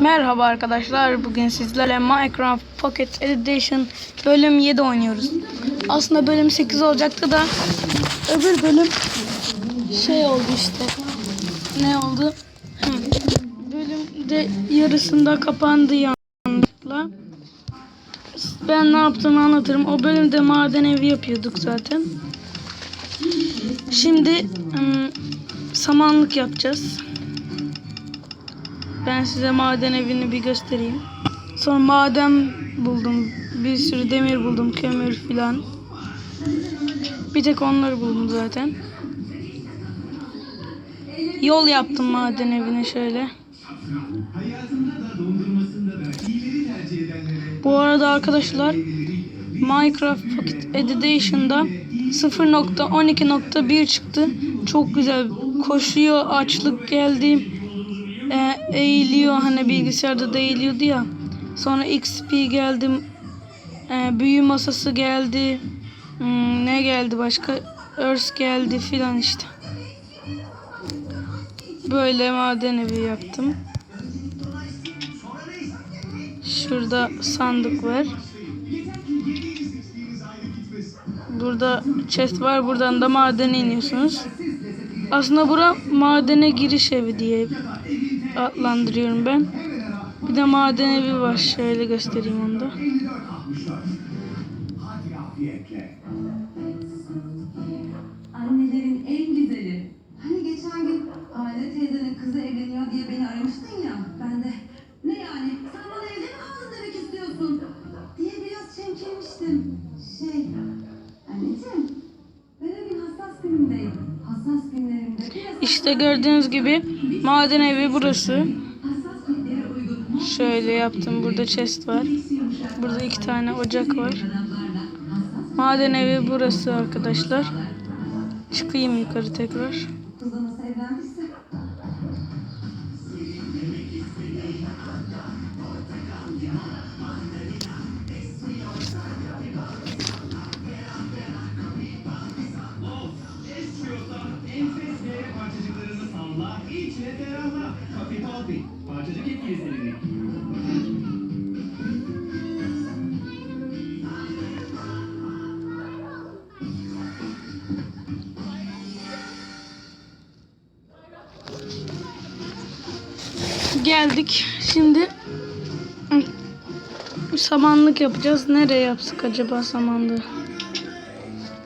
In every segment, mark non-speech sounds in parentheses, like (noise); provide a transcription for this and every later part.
Merhaba arkadaşlar. Bugün sizlerle Minecraft Pocket Edition bölüm 7 oynuyoruz. Aslında bölüm 8 olacaktı da öbür bölüm şey oldu işte. Ne oldu? Hı. Bölümde yarısında kapandı yanlışlıkla. Ben ne yaptığımı anlatırım. O bölümde maden evi yapıyorduk zaten. Şimdi ım, samanlık yapacağız. Ben size maden evini bir göstereyim. Sonra maden buldum. Bir sürü demir buldum, kömür filan. Bir tek onları buldum zaten. Yol yaptım maden evine şöyle. Bu arada arkadaşlar Minecraft Pocket Edition'da 0.12.1 çıktı. Çok güzel koşuyor, açlık geldi e, eğiliyor hani bilgisayarda da eğiliyordu ya. Sonra XP geldi. E, büyü masası geldi. Hmm, ne geldi başka? Earth geldi filan işte. Böyle maden evi yaptım. Şurada sandık var. Burada chest var. Buradan da madene iniyorsunuz. Aslında bura madene giriş evi diye adlandırıyorum ben. Bir de maden evi var. Şöyle göstereyim onu da. İşte gördüğünüz gibi maden evi burası. Şöyle yaptım. Burada chest var. Burada iki tane ocak var. Maden evi burası arkadaşlar. Çıkayım yukarı tekrar. Geldik. Şimdi samanlık yapacağız. Nereye yapsak acaba samanlığı?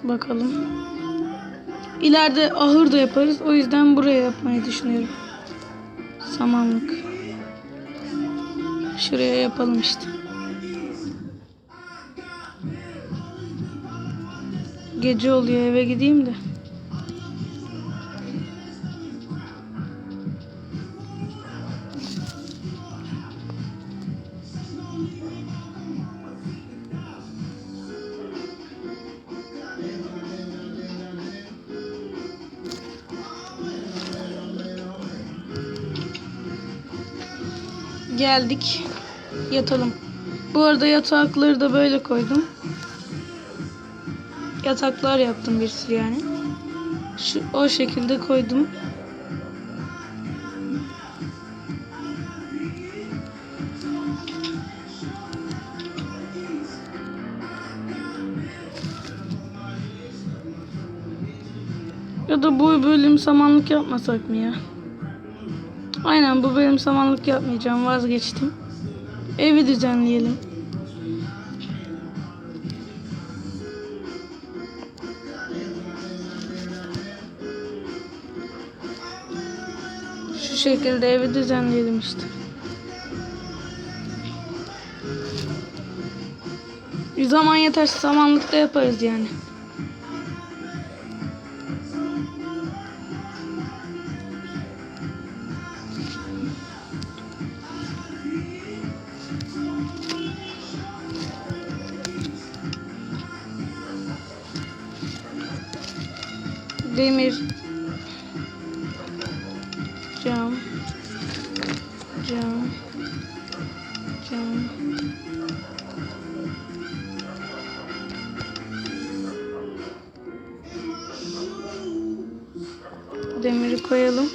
Bakalım. İleride ahır da yaparız. O yüzden buraya yapmayı düşünüyorum. Samanlık. Şuraya yapalım işte. Gece oluyor eve gideyim de. Geldik. Yatalım. Bu arada yatakları da böyle koydum. Yataklar yaptım bir sürü yani. Şu, o şekilde koydum. Ya da bu bölüm samanlık yapmasak mı ya? Aynen bu bölüm samanlık yapmayacağım vazgeçtim. Evi düzenleyelim. Şu şekilde evi düzenleyelim işte. Bir zaman yeterse samanlıkta yaparız yani. Demir cam cam cam demir demiri koyalım.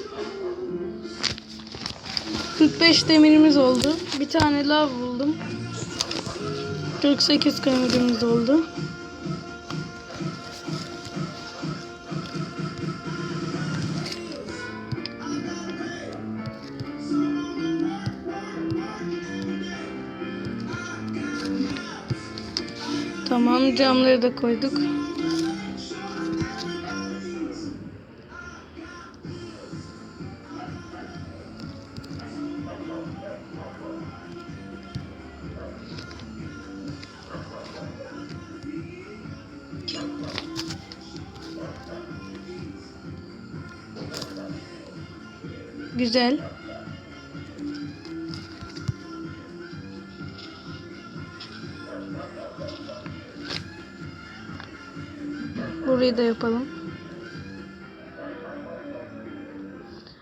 45 demirimiz oldu. Bir tane lav buldum. 48 demirimiz oldu. Tamam camları da koyduk. Güzel.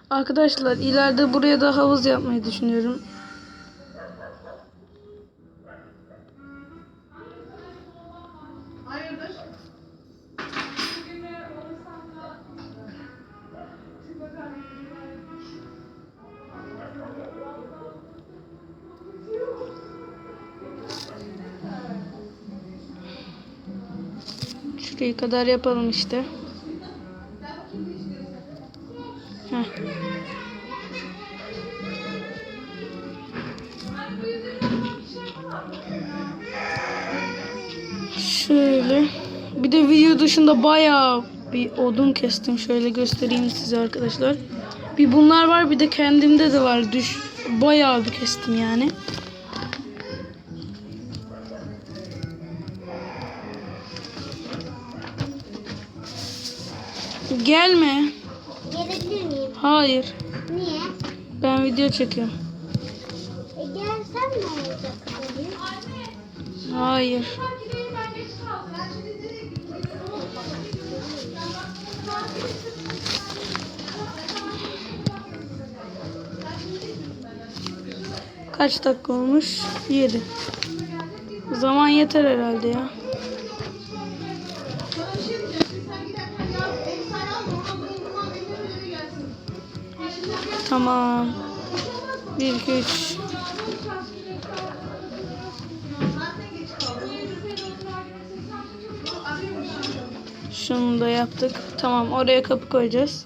Arkadaşlar ileride buraya da havuz yapmayı düşünüyorum. Şurayı kadar yapalım işte. Bir de video dışında bayağı bir odun kestim. Şöyle göstereyim size arkadaşlar. Bir bunlar var bir de kendimde de var. Düş bayağı bir kestim yani. Gelme. Gelebilir miyim? Hayır. Niye? Ben video çekiyorum. E gelsem ne olacak? Hayır. Kaç dakika olmuş? 7. Zaman yeter herhalde ya. Tamam. 1 2 3 Şunu da yaptık. Tamam oraya kapı koyacağız.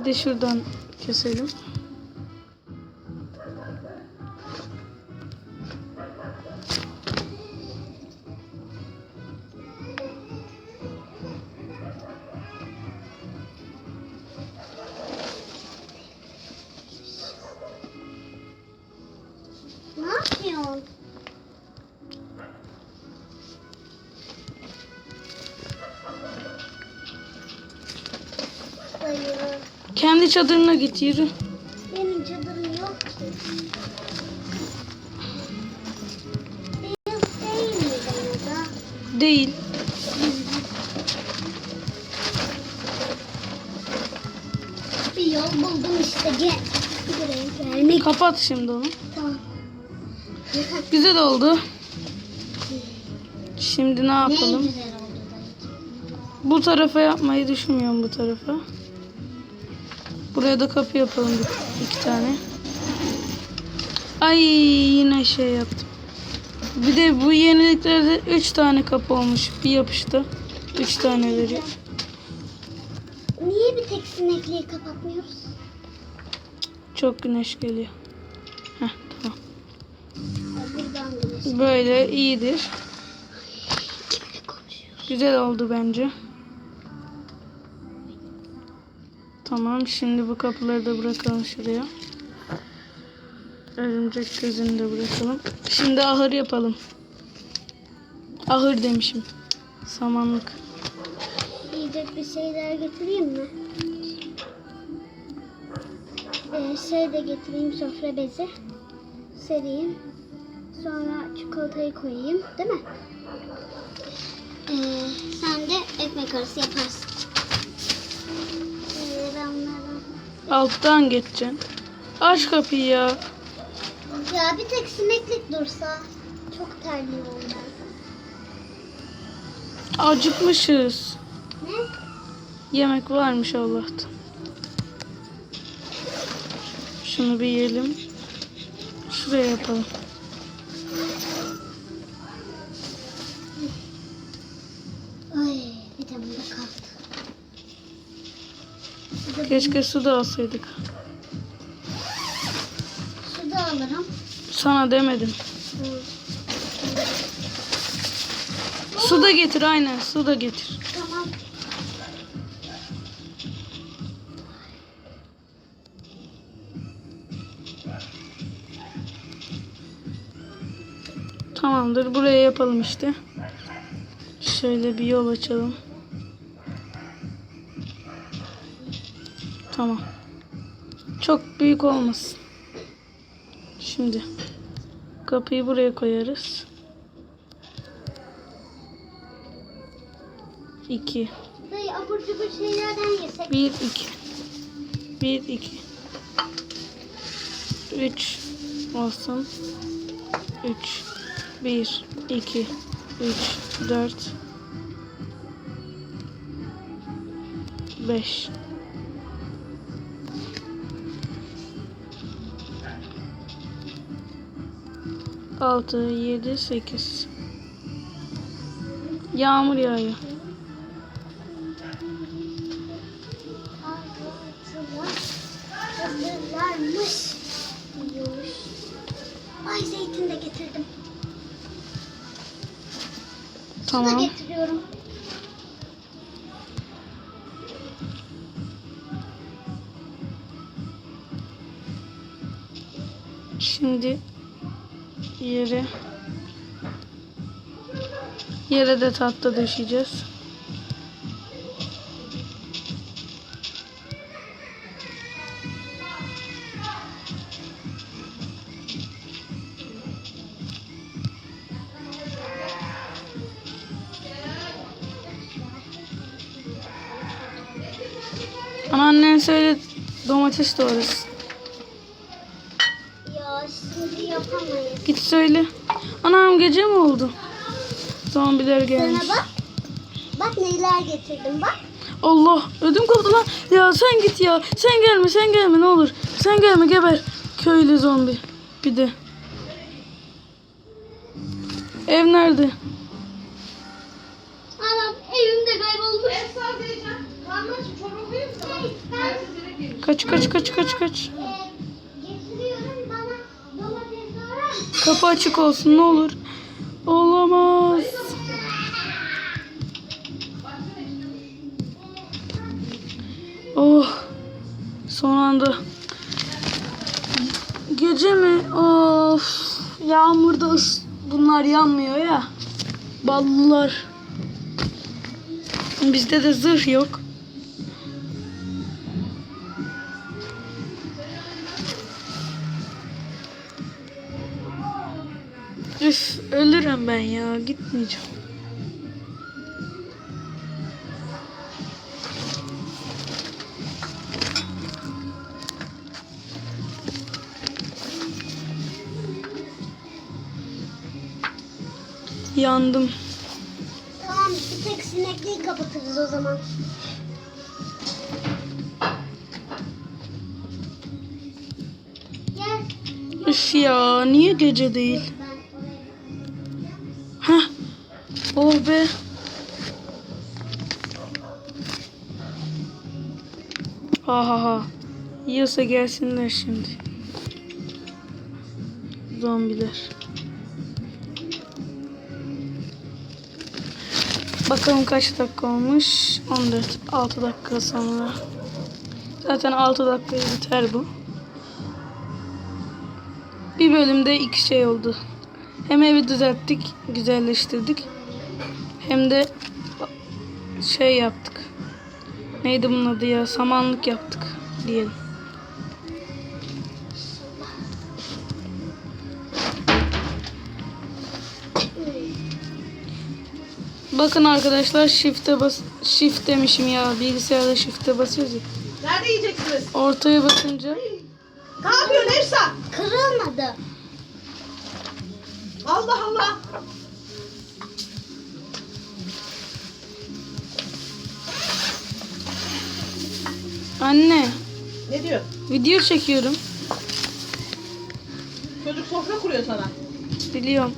Bir de şuradan keselim. Çadırına git yürü. Benim çadırım yok ki. Beyaz değil mi bana da? Değil. Bir yol buldum işte gel. Buraya gelmek. Kapat şimdi onu. Tamam. Güzel oldu. Şimdi ne Ne yapalım? güzel oldu. Bu tarafa yapmayı düşünmüyorum bu tarafa. Buraya da kapı yapalım bir, iki tane. Ay yine şey yaptım. Bir de bu yeniliklerde üç tane kapı olmuş. Bir yapıştı. Üç tane veriyor. Niye bir tek sinekliği kapatmıyoruz? Çok güneş geliyor. Heh, tamam. Böyle iyidir. Güzel oldu bence. Tamam şimdi bu kapıları da bırakalım şuraya. Örümcek gözünü de bırakalım. Şimdi ahır yapalım. Ahır demişim. Samanlık. Yiyecek bir şeyler getireyim mi? Ee, şey de getireyim sofra bezi. Sereyim. Sonra çikolatayı koyayım. Değil mi? Ee, sen de ekmek arası yaparsın. Ee, ben bunlardan... Alttan geçeceksin. Aç kapıyı ya. Ya bir tek sineklik dursa. Çok terliyorum ben. Acıkmışız. Ne? Yemek varmış Allah'tan. Şunu bir yiyelim. Şuraya yapalım. Ay bir de kaldı. Keşke su da alsaydık. Su da alırım. Sana demedim. Hı. Su da getir aynen su da getir. Tamam. Tamamdır buraya yapalım işte. Şöyle bir yol açalım. Tamam. Çok büyük olmasın. Şimdi kapıyı buraya koyarız. 2 Dayı abur cubur şeylerden yesek. 1 2 1 2 3 olsun 3 1 2 3 4 5 6 7 8 Yağmur yağıyor. Hazırlarmış. Ay zeytin de getirdim. Su da Tamam. Yere de tatlı döşeyeceğiz. Anneannen söyle domates doğrasın. Ya şimdi yapamayız. Git söyle. Anam gece mi oldu? Zombiler Sana gelmiş. bak. Bak neler getirdim bak. Allah ödüm koptu lan. Ya sen git ya. Sen gelme sen gelme ne olur. Sen gelme geber. Köylü zombi. Bir de. Ev nerede? Anam evimde kaybolmuş. Sana? Telsiz direkt gelir. Kaç kaç kaç kaç kaç. Ee? Kapı açık olsun ne olur. Olamaz. Oh. Son anda. Gece mi? Of. Yağmurda ıs bunlar yanmıyor ya. Ballılar. Bizde de zırh yok. Üf ölürüm ben ya gitmeyeceğim. Yandım. Tamam bir tek sinekliği kapatırız o zaman. Üf ya niye gece değil? Heh. Oh be. Ha ha ha. Yiyorsa gelsinler şimdi. Zombiler. Bakalım kaç dakika olmuş? 14. 6 dakika sonra. Zaten 6 dakikaya biter bu. Bir bölümde iki şey oldu. Hem evi düzelttik, güzelleştirdik. Hem de şey yaptık. Neydi bunun adı ya? Samanlık yaptık diyelim. Bakın arkadaşlar shift'e bas shift demişim ya. Bilgisayarda shift'e basıyoruz ya. Nerede yiyeceksiniz? Ortaya basınca Ne yapıyorsun Esra? Kırılmadı. Allah Allah. anne Ne diyor? video çekiyorum. Çocuk sofra kuruyor sana. Biliyorum.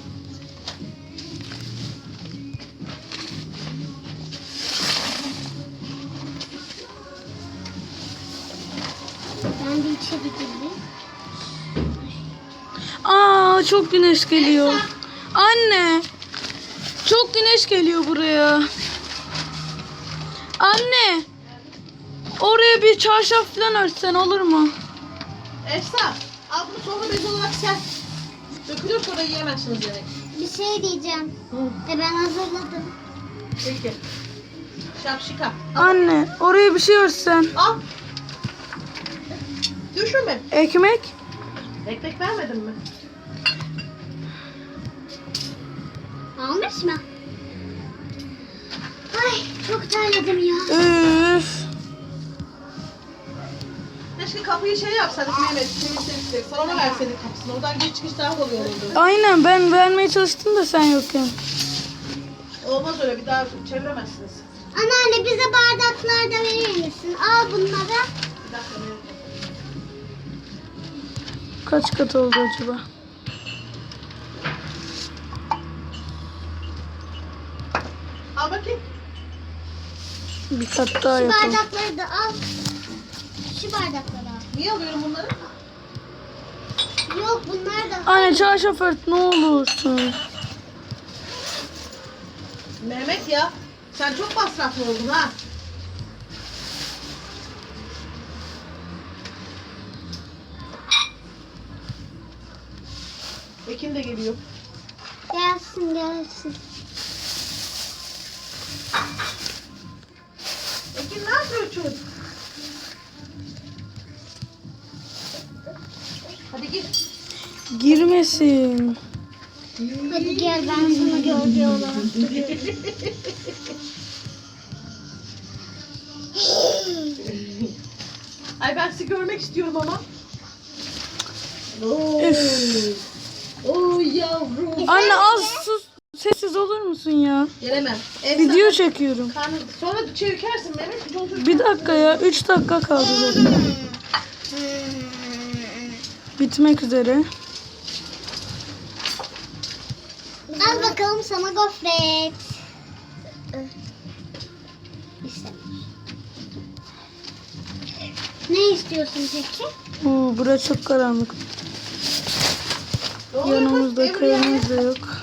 Çok güneş geliyor. Anne. Çok güneş geliyor buraya. Anne. Oraya bir çarşaf falan örtsen olur mu? Efsa, al bunu sofra bezi olarak ser. Dökülür sonra yiyemezsiniz yemek. Bir şey diyeceğim. E ben hazırladım. Peki. Şapşika. Anne oraya bir şey örtsen. Al. Düşünme. Ekmek. Ekmek vermedin mi? Almış mı? Ay çok terledim ya. Üf. Keşke kapıyı şey yapsaydık Mehmet. Temizledik. Salona verseydik kapısını. Oradan geç çıkış daha kolay olurdu. Aynen ben vermeye çalıştım da sen yokken. Olmaz öyle bir daha çeviremezsiniz. Anneanne bize bardaklar da verir misin? Al bunları. Bir dakika. Kaç kat oldu acaba? Al bakayım. Bir kat daha Şu yapalım. bardakları da al. Şu bardakları al. Niye alıyorum bunları? Yok bunlar da. Anne çarşaf ört ne olursun. Mehmet ya. Sen çok masraflı oldun ha. Ekin de geliyor. Gelsin gelsin. Yapıyorsun? Hadi gir. Girmesin. Hadi gel ben sana gölge olarak duruyorum. (laughs) Ay ben sizi görmek istiyorum ama. Üf. Oo yavrum. Anne az olur musun ya? Gelemem. Ev Video çekiyorum. Karnı, sonra çevirkersin Mehmet. Bir dakika ya. Üç dakika kaldı zaten. Bitmek üzere. Al bakalım sana gofret. Ne istiyorsun peki? Oo, burası çok karanlık. Yanımızda Emre kayamız da yok.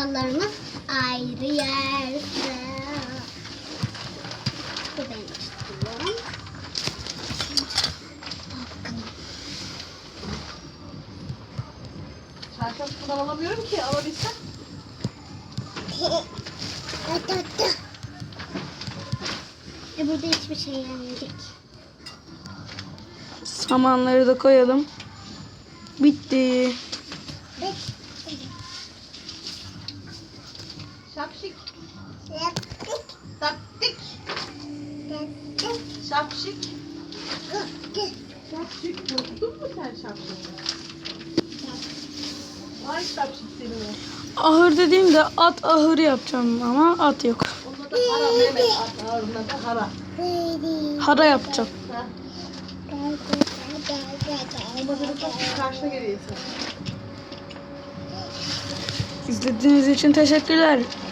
Çatallarımız ayrı yerde. Bu benim çatalım. Çarşaf falan alamıyorum ki alabilsem. (laughs) E burada hiçbir şey yenmeyecek. Samanları da koyalım. Bitti. Şapşik. Taktik. Şapşik. Şapşik. Korktun mu sen şapşik? Ay şapşik seni o. Ahır dediğimde at ahırı yapacağım ama at yok. Onda da hara Mehmet. At ağrında da hara. Hara yapacağım. Ha. Olmadığını çok karşına geliyorsun. İzlediğiniz için teşekkürler.